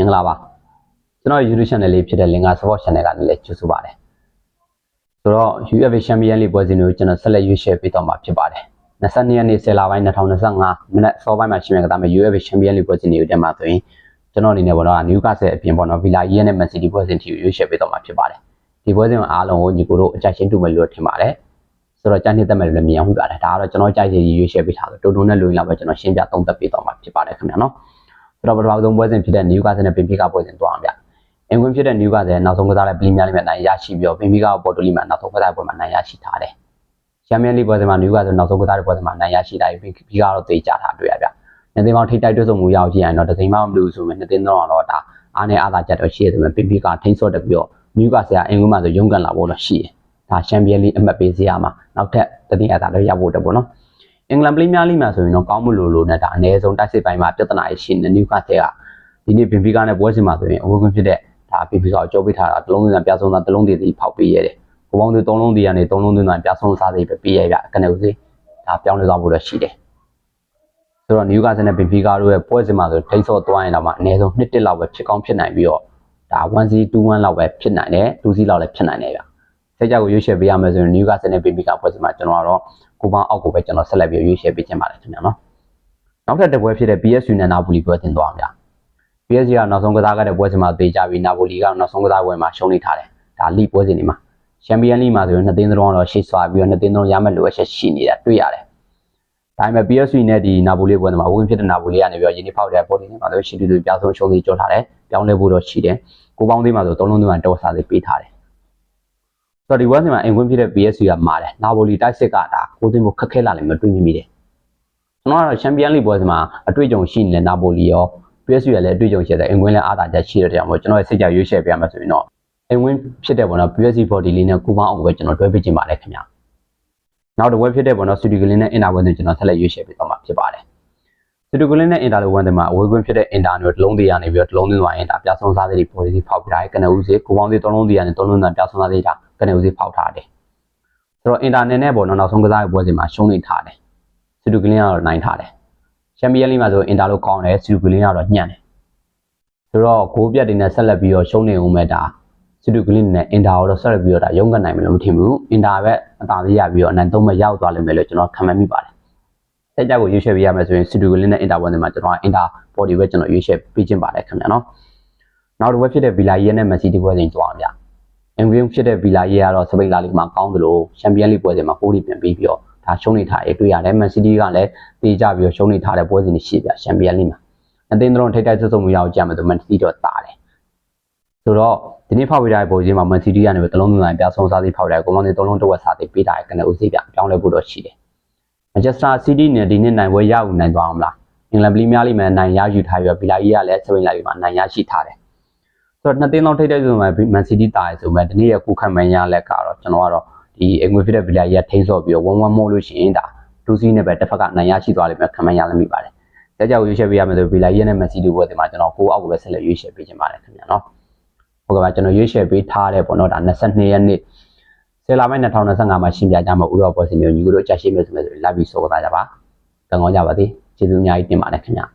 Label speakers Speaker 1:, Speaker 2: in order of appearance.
Speaker 1: မင်္ဂလာပါကျွန်တော် YouTube channel လေးဖြစ်တဲ့ Linga Sport Channel ကနေလည်းကြိုဆိုပါတယ်ဆိုတော့ UFA Champion League ပွဲစဉ်တွေကိုကျွန်တော်ဆက်လက်ရွေးချယ်ပေးတော့မှာဖြစ်ပါတယ်22ရက်နေ့10လပိုင်း2025မိနစ်စောပိုင်းမှာရှိမယ့်ကစားမယ့် UFA Champion League ပွဲစဉ်တွေကိုတက်မှာဆိုရင်ကျွန်တော်အနေနဲ့ပေါ့နော် Newcastle အပြင်ပေါ့နော် Villa ရဲ့နဲ့ Man City ပွဲစဉ်တီကိုရွေးချယ်ပေးတော့မှာဖြစ်ပါတယ်ဒီပွဲစဉ်အားလုံးကိုညီကိုတို့အကြိုက်ရှင်းတူမယ်လို့ထင်ပါတယ်ဆိုတော့ကြိုက်နှစ်သက်မယ်လို့လည်းမြင်အောင်ပြပါတယ်ဒါကတော့ကျွန်တော်ကြိုက်စီရွေးချယ်ပေးထားဆိုတိုတိုနဲ့လူရင်းလာပဲကျွန်တော်ရှင်းပြသုံးသပ်ပေးတော့မှာဖြစ်ပါတယ်ခင်ဗျာနော် ဆိုတော့ပထမဆုံးပွဲစဉ်ဖြစ်တဲ့ Newcastle နဲ့ Benfica ပွဲစဉ်သွားအောင်ဗျ။အင်ကွင်းဖြစ်တဲ့ Newcastle နောက်ဆုံးကစားတဲ့ Premier League မှာနိုင်ရရှိပြီးတော့ Benfica ကို Porto League မှာနောက်ဆုံးကစားတဲ့ပွဲမှာနိုင်ရရှိထားတယ်။ Champions League ပွဲစဉ်မှာ Newcastle နောက်ဆုံးကစားတဲ့ပွဲစဉ်မှာနိုင်ရရှိတာပြီး Benfica ကတော့တေးကြတာတွေ့ရဗျ။နှစ်သိန်းပေါင်းထိတိုက်တွဲဆုံမှုရောက်ကြည့်ရင်တော့တစ်သိန်းမှမလို့ဆိုရင်နှစ်သိန်းတော့တော့ဒါအားနဲ့အားသာချက်တော့ရှိရတယ်ဆိုပေမဲ့ Benfica ထိန်းဆော့တက်ပြီးတော့ Newcastle ကအင်ကွင်းမှာဆိုရုန်းကန်လာဖို့တော့ရှိတယ်။ဒါ Champions League အမှတ်ပေးစရာမှာနောက်ထပ်တတိယအသာတော့ရဖို့တက်ပေါ့နော်။ အင်္ဂလန်ပရီးမီးယားလိမှာဆိုရင်တော့ကောင်းမလို့လို့နဲ့ဒါအနည်းဆုံးတိုက်စစ်ပိုင်းမှာပြဿနာရှိနေ Newcastle ကဒီနေ့ဘင်ဖီကာနဲ့ပွဲစဉ်မှာဆိုရင်အဝန်းခွင့်ဖြစ်တဲ့ဒါဘင်ဖီကာကိုကြောပေးထားတာတစ်လုံးသွင်းပြဆုံးသားတစ်လုံးတည်းစီဖောက်ပေးရတယ်။ဘုံပေါင်းတွေ၃လုံးတည်းကနေ၃လုံးသွင်းသားပြဆုံးစားသေးပဲပေးရပြကနေဦးစီဒါပြောင်းလဲသွားဖို့တော့ရှိတယ်။ဆိုတော့ Newcastle နဲ့ Benfica တို့ရဲ့ပွဲစဉ်မှာဆိုထိတ်ဆော့သွားရင်တော့မှအနည်းဆုံး1တစ်လောက်ပဲဖြစ်ကောင်းဖြစ်နိုင်ပြီးတော့ဒါ 1C 2-1လောက်ပဲဖြစ်နိုင်တယ် 2C လောက်လည်းဖြစ်နိုင်တယ်ဗျ။စိတ်ကြကိုရွေးချယ်ပေးရမယ်ဆိုရင် Newcastle နဲ့ Benfica ပွဲစဉ်မှာကျွန်တော်ကတော့ ကိုပေါင်းအောက်ကိုပဲကျွန်တော်ဆက်လက်ပြီးရွေးချယ်ပေးချင်ပါတယ်ခင်ဗျာနော်။နောက်ထပ်တစ်ပွဲဖြစ်တဲ့ PSV နဲ့ Napoli ပွဲတင်သွားအောင်ဗျာ။ PSG ကနောက်ဆုံးကစားခဲ့တဲ့ပွဲစဉ်မှာတေကြပြီးနာပိုလီကနောက်ဆုံးကစားပွဲမှာရှုံးနေထားတယ်။ဒါလိပွဲစဉ်တွေမှာချန်ပီယံလိမှာဆိုရင်နှစ်သင်းသလုံးကတော့ရှေ့ဆွာပြီးတော့နှစ်သင်းသလုံးရမယ်လို့အချက်ရှိနေတာတွေ့ရတယ်။ဒါပေမဲ့ PSG နဲ့ဒီနာပိုလီပွဲမှာဝင်ဖြစ်တဲ့နာပိုလီကနေပြီးတော့ယင်းဒီဖောက်တဲ့ပေါ်တင်မှာဆိုရှီတူတူပြဆုံးရှုံးသေးကြောထားတယ်။ပြောင်းလဲဖို့တော့ရှိတယ်။ကိုပေါင်းသေးမှာဆိုသုံးလုံးသွင်းမှာတော့စားသေးပေးထားတယ်။ ဆိုတော့ဒီပွဲစဉ်မှာအင်ကွင်းဖြစ်တဲ့ PSG ကမာတယ်။နာပိုလီတိုက်စစ်ကဒါကိုသိမ်းဖို့ခက်ခဲလာလိမ့်မယ်တွေ့မိမိတယ်။ကျွန်တော်ကတော့ချန်ပီယံလိပွဲစဉ်မှာအတွေ့အကြုံရှိနေတဲ့နာပိုလီရော PSG ကလည်းအတွေ့အကြုံရှိတဲ့အင်ကွင်းလည်းအားသာချက်ရှိတဲ့ကြောင့်မို့ကျွန်တော်ရဲ့စိတ်ကြရွေးချယ်ပေးရမှာဆိုရင်တော့အင်ကွင်းဖြစ်တဲ့ပေါ့နော် PSG body လေးနဲ့ကူပေါင်းအောင်ပဲကျွန်တော်တွဲပေးခြင်းပါတယ်ခင်ဗျာနောက်တစ်ဝက်ဖြစ်တဲ့ပေါ့နော် Studio Green နဲ့ Inter ဝင်တွေကျွန်တော်ဆက်လက်ရွေးချယ်ပေးသွားမှာဖြစ်ပါတယ် Studio Green နဲ့ Inter ဝင်တွေမှာအဝေးကွင်းဖြစ်တဲ့ Inter မျိုးတစ်လုံးသေးရနေပြီးတော့တစ်လုံးသွင်းသွားရင်ဒါပြဆုံးစားသေးတွေ body ဖောက်ပြထားတယ်ကနေဦးစီကူပေါင်းသေးသုံးလုံးသေးရနေသုံးလုံးသွင်းပြဆုံးစားသေးတာ ကနေဦးစီဖောက်ထားတယ်ဆိုတော့ Inter နဲ့ပေါ့နော်နောက်ဆုံးကစားရဲ့ပွဲစဉ်မှာရှုံးနေထားတယ် Studio Green ကတော့နိုင်ထားတယ်ချန်ပီယံလိမှာဆို Inter လို့ကောင်းတယ် Studio Green ကတော့ညံ့တယ်ဆိုတော့ဂိုးပြတ်တွေနဲ့ဆက်လက်ပြီးတော့ရှုံးနေဦးမဲ့ဒါစတူကလင်းနဲ့အင်တာကိုတော့ဆက်လက်ပြီးတော့ဒါရုန်းကန်နိုင်မယ်လို့မထင်ဘူးအင်တာပဲအသာလေးရပြီးတော့အနိုင်သုံးမဲ့ရောက်သွားလိမ့်မယ်လို့ကျွန်တော်ခံမှန်းမိပါတယ်ဆက်ကြကိုရွေးချယ်ပေးရမယ်ဆိုရင်စတူကလင်းနဲ့အင်တာဝန်တွေမှာကျွန်တော်အင်တာဘော်ဒီပဲကျွန်တော်ရွေးချယ်ပေးခြင်းပါတယ်ခင်ဗျာနော်နောက်တစ်ဝက်ဖြစ်တဲ့ဗီလာရီရဲ့နဲ့မက်ဆီတီပွဲစဉ်ကြွားဗျ အင်ဂရင်းဖြစ်တဲ့ဗီလာရီကတော့စပိန်လာလီမှာကောင်းတယ်လို့ချန်ပီယံလိပွဲစဉ်မှာပိုးပြီးပြန်ပြီးပြီးတော့ဒါရှုံးနေထားရတွေ့ရတယ်မန်စီးတီးကလည်းတေးကြပြီးတော့ရှုံးနေထားတဲ့ပွဲစဉ်တွေရှိဗျချန်ပီယံလိမှာအသင်းတော်ထိတ်တိုက်ဆွဆုံမှုရအောင်ကြမယ်ဆိုမန်စီးတီးတော့တာတယ်ဆိုတော့ဒီနေ့ဖောက်ဝေးတဲ့ပုံစံမှာမန်စီးတီးကနေပြီးတလုံးလုံးပြဆုံးစားသေးဖောက်တယ်ကိုမောင်တွေသုံးလုံးတစ်ဝက်စားသေးပေးတာရကနေဦးစီးပြပြောင်းလဲဖို့တော့ရှိတယ်မန်ချက်စတာစီးတီးနဲ့ဒီနေ့နိုင်ပွဲရအောင်နိုင်သွားအောင်လားအင်္ဂလန်ပရီးမီးယားလိမှာနိုင်ရယူထားပြီးတော့ဗီလာကြီးကလည်းစပိန်လာလီမှာနိုင်ရရှိထားတယ် ဆိုတော့နှစ်သင်းလုံးထိတ်တိုက်ဆွမှာမန်စီးတီးတာရဆိုမဲ့ဒီနေ့ရခုခံမှန်းရလက်ကတော့ကျွန်တော်ကတော့ဒီအင်္ဂလန်ဖြစ်တဲ့ဗီလာကြီးကထိန်းဆော့ပြီးတော့ဝန်းဝန်းမို့လို့ရှိရင်ဒါတူစီနဲ့ပဲတစ်ဖက်ကနိုင်ရရှိသွားလိမ့်မယ်ခံမှန်းရလိမ့်မိပါတယ်ကြကြကိုရွေးချယ်ပေးရမယ်ဆိုဗီလာကြီးနဲ့မက်ဆီတို့ပွဲဒီမှာကျွန်တော်ကိုအောက်ကိုပဲဆက်လက်ရွေးချယ်ပေးခြင်းပါတယ်ခင်ဗျာနော်ဟုတ်ကဲ့ပါကျွန်တော်ရွေးချယ်ပေးထားတဲ့ပေါ့နော်ဒါ22ရက်နေ့ဆယ်လပိုင်း2025မှာရှင်းပြကြမှာဥရောပွဲစဉ်မျိုးညီကိုတို့အကြရှိမယ်ဆိုမယ်ဆိုလာပြီးစောကသားကြပါတန်ကောင်းကြပါသေးကျေးဇူးအများကြီးတင်ပါတယ်ခင်ဗျာ